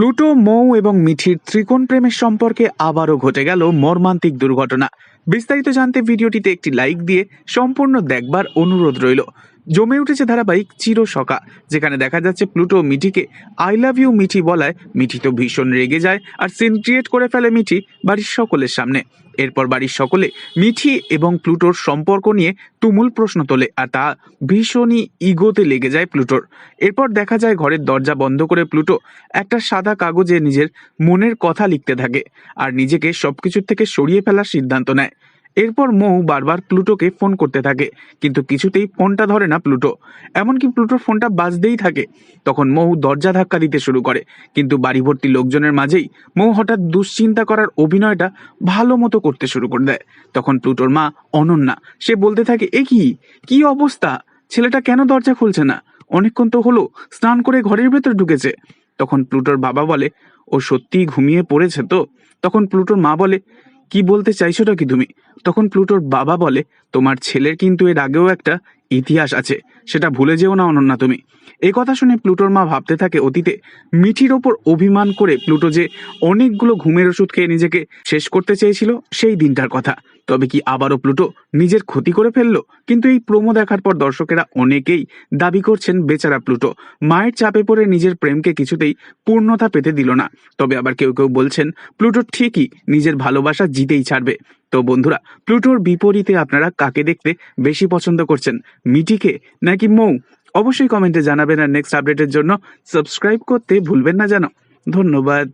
Pluto, মৌ এবং মিঠির ত্রিকোণ প্রেমের সম্পর্কে আবারও ঘটে গেল মর্মান্তিক দুর্ঘটনা। বিস্তারিত জানতে ভিডিওটিতে একটি লাইক দিয়ে সম্পূর্ণ দেখবার অনুরোধ রইল। জমে উঠেছে ধারাবাহিক চিরসকা যেখানে দেখা যাচ্ছে প্লুটো মিঠিকে আই লাভ ইউ মিঠি বলায়, মিঠি তো ভীষণ রেগে যায় আর সিন ক্রিয়েট করে ফেলে মিঠি বাড়ির সকলের সামনে। এরপর বাড়ির সকলে মিঠি এবং প্লুটোর সম্পর্ক নিয়ে তুমুল প্রশ্ন তোলে আর তা ভীষণই ইগোতে লেগে যায় প্লুটোর। এরপর দেখা যায় ঘরের দরজা বন্ধ করে প্লুটো একটা সাদা কাগজে নিজের মনের কথা লিখতে থাকে আর নিজেকে সবকিছুর থেকে সরিয়ে ফেলার সিদ্ধান্ত নেয়। এরপর মৌ বারবার প্লুটোকে ফোন করতে থাকে, কিন্তু কিছুতেই ফোনটা ধরে না প্লুটো। এমনকি প্লুটোর ফোনটা বাজতেই থাকে। তখন মৌ দরজা ধাক্কা দিতে শুরু করে, কিন্তু বাড়ি ভর্তি লোকজনের মাঝেই মৌ হঠাৎ দুশ্চিন্তা করার অভিনয়টা ভালো মতো করতে শুরু করে দেয়। তখন প্লুটোর মা অনন্যা, সে বলতে থাকে, এ কি? কি অবস্থা? ছেলেটা কেন দরজা খুলছে না? অনেকক্ষণ তো হলো, স্নান করে ঘরের ভেতর ঢুকেছে। তখন প্লুটোর বাবা বলে, ও সত্যিই ঘুমিয়ে পড়েছে তো? তখন প্লুটোর মা বলে কি বলতে চাইছোটা কি তুমি? তখন প্লুটোর বাবা বলে, তোমার ছেলের কিন্তু এর আগেও একটা ইতিহাস আছে, সেটা ভুলে যেও না অনন্যা তুমি। এই কথা শুনে প্লুটোর মা ভাবতে থাকে অতীতে মিঠির ওপর অভিমান করে প্লুটো যে অনেকগুলো ঘুমের ওষুধ খেয়ে নিজেকে শেষ করতে চেয়েছিল, সেই দিনটার কথা। তবে কি আবারও প্লুটো নিজের ক্ষতি করে ফেলল? কিন্তু এই প্রোমো দেখার পর দর্শকেরা অনেকেই দাবি করছেন, বেচারা প্লুটো, মায়ের চাপে পড়ে নিজের প্রেমকে কিছুতেই পূর্ণতা পেতে দিল না। তবে আবার কেউ কেউ বলছেন, প্লুটো ঠিকই নিজের ভালোবাসা জিতেই ছাড়বে। তো বন্ধুরা, প্লুটোর বিপরীতে আপনারা কাকে দেখতে বেশি পছন্দ করছেন, মিটিকে নাকি মৌ? অবশ্যই কমেন্টে জানাবেন আর নেক্সট আপডেটের জন্য সাবস্ক্রাইব করতে ভুলবেন না যেন। ধন্যবাদ।